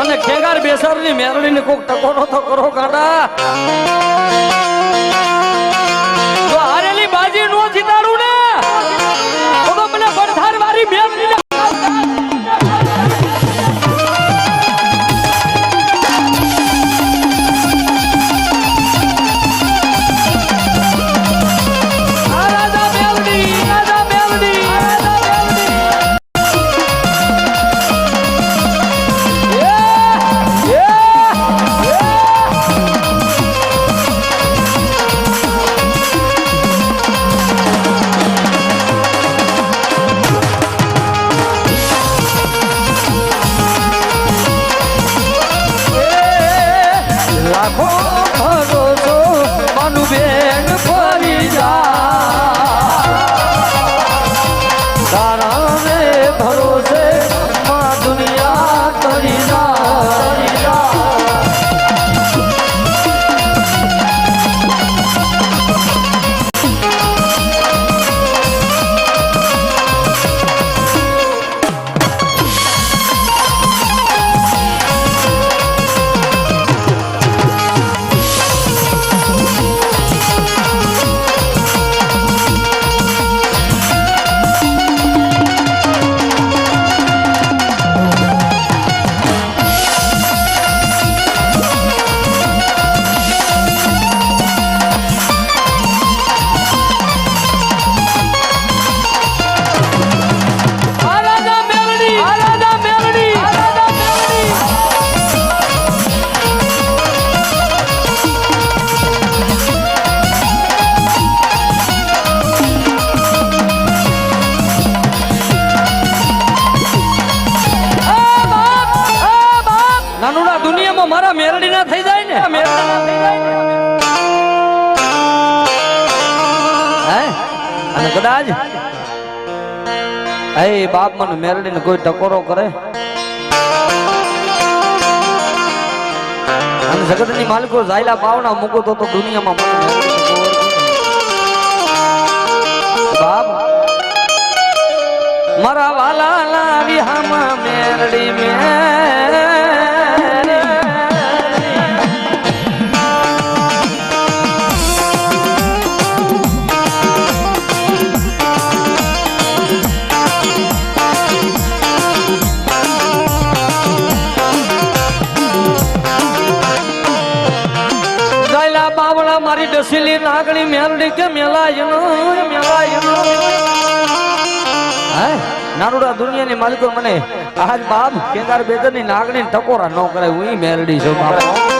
મને ખેંગાર બેસારની મેરડીને કોક ટકોરો તો કરો કાઢા હે, બાપ મને મેરડીને કોઈ ટકોરો કરે? અને જગતની માલિકો ઝાયલા પાવના મૂકો તો દુનિયામાં મારા વાલા લાવી હામાં મેરડી મેર મારી ડસેલી નાગણી મેલડી કે મેલાયનો મેલાયનો. હે નારુડા દુનિયાની માલિકો મને આજ બાપ, કેદાર બેદરની નાગણી ટકોરા ન કરાય, હું મેરડી છું, બાપા.